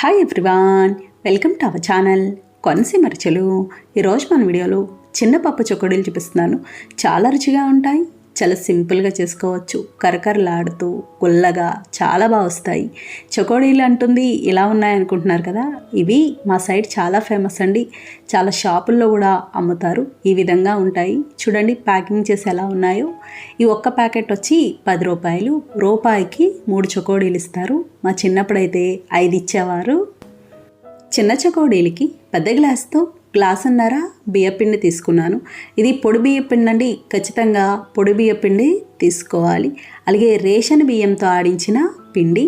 Hi everyone welcome to our channel Konaseema రుచులు ఈరోజు మన వీడియోలో చిన్న పప్పు చొక్కడీలు చూపిస్తున్నాను. చాలా రుచిగా ఉంటాయి. చాలా సింపుల్గా చేసుకోవచ్చు. కరకరలాడుతూ గుల్లగా చాలా బాగా వస్తాయి. చకోడీలు అంటుంది ఇలా ఉన్నాయనుకుంటున్నారు కదా? ఇవి మా సైడ్ చాలా ఫేమస్ అండి. చాలా షాపుల్లో కూడా అమ్ముతారు. ఈ విధంగా ఉంటాయి. చూడండి ప్యాకింగ్ చేసి ఎలా ఉన్నాయో. ఈ ఒక్క ప్యాకెట్ వచ్చి పది రూపాయలు. రూపాయికి మూడు చకోడీలు ఇస్తారు. మా చిన్నప్పుడైతే ఐదు ఇచ్చేవారు. చిన్న చకోడీలకి పెద్ద గ్లాస్తో గ్లాసున్నర బియ్యపిండి తీసుకున్నాను. ఇది పొడి బియ్యపిండి అండి ఖచ్చితంగా పొడి బియ్యపిండి తీసుకోవాలి. అలాగే రేషన్ బియ్యంతో ఆడించిన పిండి.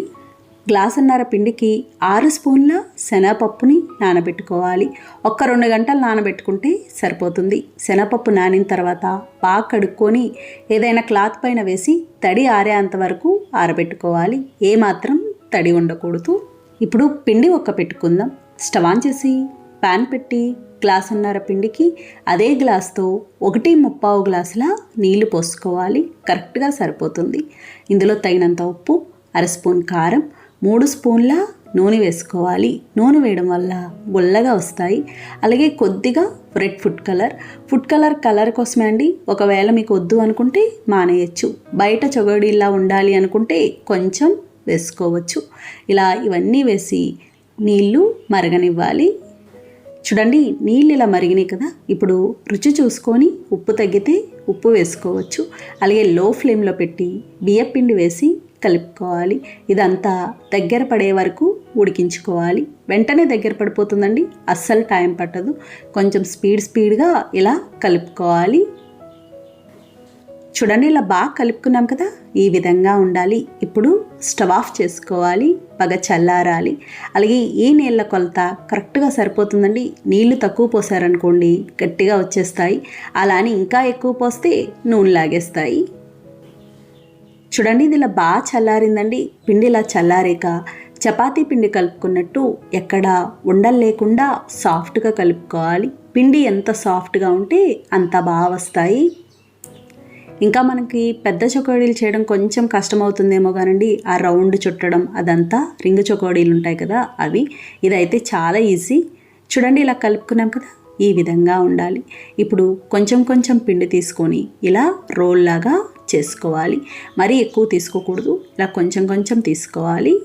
గ్లాసున్నర పిండికి ఆరు స్పూన్ల శనగపప్పుని నానబెట్టుకోవాలి. ఒక్క రెండు గంటలు నానబెట్టుకుంటే సరిపోతుంది. శనగపప్పు నానిన తర్వాత బాగా కడుక్కొని ఏదైనా క్లాత్ పైన వేసి తడి ఆరేంత వరకు ఆరబెట్టుకోవాలి. ఏమాత్రం తడి ఉండకూడదు. ఇప్పుడు పిండి ఒక్క పెట్టుకుందాం. స్టవ్ ఆన్ చేసి పాన్ పెట్టి గ్లాసున్నర పిండికి అదే గ్లాస్తో ఒకటి ముప్పావు గ్లాసుల నీళ్ళు పోసుకోవాలి. కరెక్ట్గా సరిపోతుంది. ఇందులో తగినంత ఉప్పు అర స్పూన్ కారం మూడు స్పూన్ల నూనె వేసుకోవాలి. నూనె వేయడం వల్ల గుల్లగా వస్తాయి. అలాగే కొద్దిగా red food colour. Food colour colour కోసమే అండి. ఒకవేళ మీకు వద్దు అనుకుంటే మానేయచ్చు. బయట చొగడిలా ఉండాలి అనుకుంటే కొంచెం వేసుకోవచ్చు. ఇలా ఇవన్నీ వేసి నీళ్ళు మరగనివ్వాలి. చూడండి నీళ్ళు ఇలా మరిగినాయి కదా. ఇప్పుడు రుచి చూసుకొని ఉప్పు తగ్గితే ఉప్పు వేసుకోవచ్చు. అలాగే లో ఫ్లేమ్లో పెట్టి బియ్యపిండి వేసి కలుపుకోవాలి. ఇదంతా దగ్గర పడే వరకు ఉడికించుకోవాలి. వెంటనే దగ్గర పడిపోతుందండి. అస్సలు టైం పట్టదు. కొంచెం స్పీడ్ స్పీడ్గా ఇలా కలుపుకోవాలి. చూడండి ఇలా బాగా కలుపుకున్నాం కదా. ఈ విధంగా ఉండాలి. ఇప్పుడు స్టవ్ ఆఫ్ చేసుకోవాలి. బాగా చల్లారాలి. అలాగే ఈ నీళ్ళ కొలత కరెక్ట్గా సరిపోతుందండి. నీళ్ళు తక్కువ పోసారనుకోండి గట్టిగా వచ్చేస్తాయి. అలా అని ఇంకా ఎక్కువ పోస్తే నూనె లాగేస్తాయి. చూడండి ఇది ఇలా బాగా చల్లారిందండి. పిండి ఇలా చల్లారాక చపాతీ పిండి కలుపుకున్నట్టు ఎక్కడ ఉండలు లేకుండా సాఫ్ట్గా కలుపుకోవాలి. పిండి ఎంత సాఫ్ట్గా ఉంటే అంత బాగా వస్తాయి. ఇంకా మనకి పెద్ద చకోడీలు చేయడం కొంచెం కష్టమవుతుందేమో కానండి ఆ రౌండ్ చుట్టడం అదంతా రింగ్ చొకోడీలు ఉంటాయి కదా అవి. ఇదైతే చాలా ఈజీ. చూడండి ఇలా కలుపుకున్నాం కదా ఈ విధంగా ఉండాలి. ఇప్పుడు కొంచెం కొంచెం పిండి తీసుకొని ఇలా రోల్ లాగా చేసుకోవాలి. మరీ ఎక్కువ తీసుకోకూడదు ఇలా కొంచెం కొంచెం తీసుకోవాలి.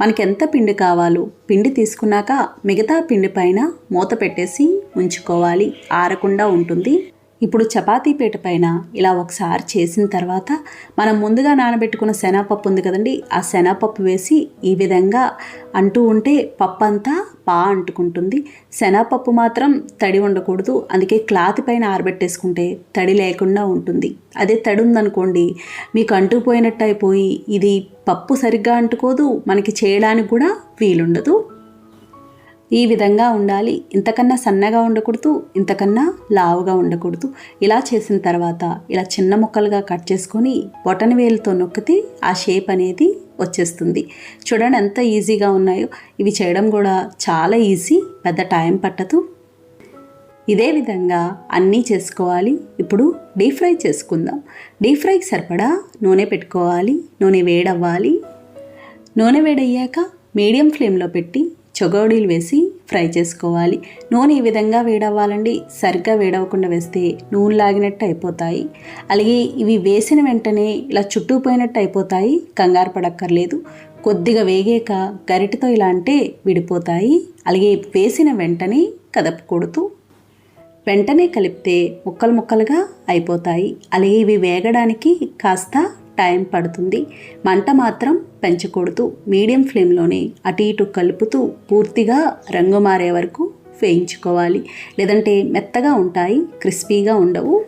మనకి ఎంత పిండి కావాలో పిండి తీసుకున్నాక మిగతా పిండి పైన మూత పెట్టేసి ఉంచుకోవాలి. ఆరకుండా ఉంటుంది. ఇప్పుడు చపాతీ పీట పైన ఇలా ఒకసారి చేసిన తర్వాత మనం ముందుగా నానబెట్టుకున్న శనగపప్పు ఉంది కదండి ఆ శనగపప్పు వేసి ఈ విధంగా అంటూ ఉంటే పప్పు అంతా పా అంటుకుంటుంది. శనగపప్పు మాత్రం తడి ఉండకూడదు అందుకే క్లాత్ పైన ఆరబెట్టేసుకుంటే తడి లేకుండా ఉంటుంది. అదే తడి ఉందనుకోండి మీకు అంటుకుపోయినట్టు అయిపోయి ఇది పప్పు సరిగ్గా అంటుకోదు మనకి చేయడానికి కూడా వీలుండదు. ఈ విధంగా ఉండాలి. ఇంతకన్నా సన్నగా ఉండకూడదు ఇంతకన్నా లావుగా ఉండకూడదు. ఇలా చేసిన తర్వాత ఇలా చిన్న ముక్కలుగా కట్ చేసుకొని బొటన వేలుతో నొక్కితే ఆ షేప్ అనేది వచ్చేస్తుంది. చూడండి ఎంత ఈజీగా ఉన్నాయో. ఇవి చేయడం కూడా చాలా ఈజీ పెద్ద టైం పట్టదు. ఇదే విధంగా అన్నీ చేసుకోవాలి. ఇప్పుడు డీప్ ఫ్రై చేసుకుందాం. డీప్ ఫ్రైకి సరిపడా నూనె పెట్టుకోవాలి. నూనె వేడవ్వాలి. నూనె వేడయ్యాక మీడియం ఫ్లేమ్లో పెట్టి చొగోడీలు వేసి ఫ్రై చేసుకోవాలి. నూనె ఈ విధంగా వేడవ్వాలండి. సరిగ్గా వేడవకుండా వేస్తే నూనె లాగినట్టు అయిపోతాయి. అలాగే ఇవి వేసిన వెంటనే ఇలా చుట్టుకుపోయినట్టు అయిపోతాయి. కంగారు పడక్కర్లేదు. కొద్దిగా వేగాక గరిటతో ఇలా అంటే విడిపోతాయి. అలాగే వేసిన వెంటనే కదపకూడదు. వెంటనే కలిపితే ముక్కలు ముక్కలుగా అయిపోతాయి. అలాగే ఇవి వేగడానికి కాస్త టైం పడుతుంది. మంట మాత్రం పెంచకూడదు. మీడియం ఫ్లేమ్లోనే అటు ఇటు కలుపుతూ పూర్తిగా రంగు మారే వరకు వేయించుకోవాలి. లేదంటే మెత్తగా ఉంటాయి క్రిస్పీగా ఉండవు.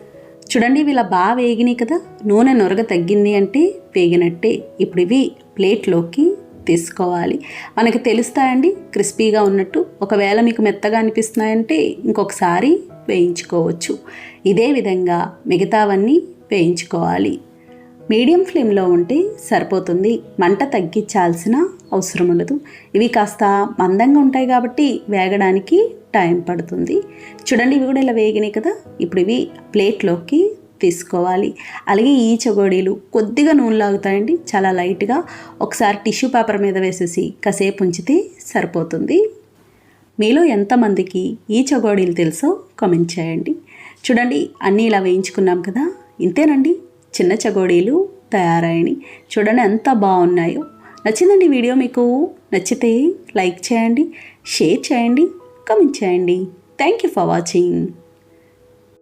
చూడండి ఇవి ఇలా బాగా వేగినాయి కదా. నూనె నొరగ తగ్గింది అంటే వేగినట్టే. ఇప్పుడు ఇవి ప్లేట్లోకి తీసుకోవాలి. మనకి తెలుస్తాయండి క్రిస్పీగా ఉన్నట్టు. ఒకవేళ మీకు మెత్తగా అనిపిస్తున్నాయంటే ఇంకొకసారి వేయించుకోవచ్చు. ఇదే విధంగా మిగతావన్నీ వేయించుకోవాలి. మీడియం ఫ్లేమ్లో ఉంటే సరిపోతుంది. మంట తగ్గించాల్సిన అవసరం ఉండదు. ఇవి కాస్త మందంగా ఉంటాయి కాబట్టి వేగడానికి టైం పడుతుంది. చూడండి ఇవి కూడా ఇలా వేగినాయి కదా. ఇప్పుడు ఇవి ప్లేట్లోకి తీసుకోవాలి. అలాగే ఈ చగోడీలు కొద్దిగా నూనె లాగుతాయండి. చాలా లైట్గా ఒకసారి టిష్యూ పేపర్ మీద వేసేసి కాసేపు ఉంచితే సరిపోతుంది. మీలో ఎంతమందికి ఈ చగోడీలు తెలుసో కామెంట్ చేయండి. చూడండి అన్నీ ఇలా వేయించుకున్నాం కదా. ఇంతేనండి? చిన్న చగోడీలు తయారయ్యాయి చూడండి ఎంత బాగున్నాయో. నచ్చిందండి వీడియో మీకు. నచ్చితే లైక్ చేయండి షేర్ చేయండి కమెంట్ చేయండి. Thank you for watching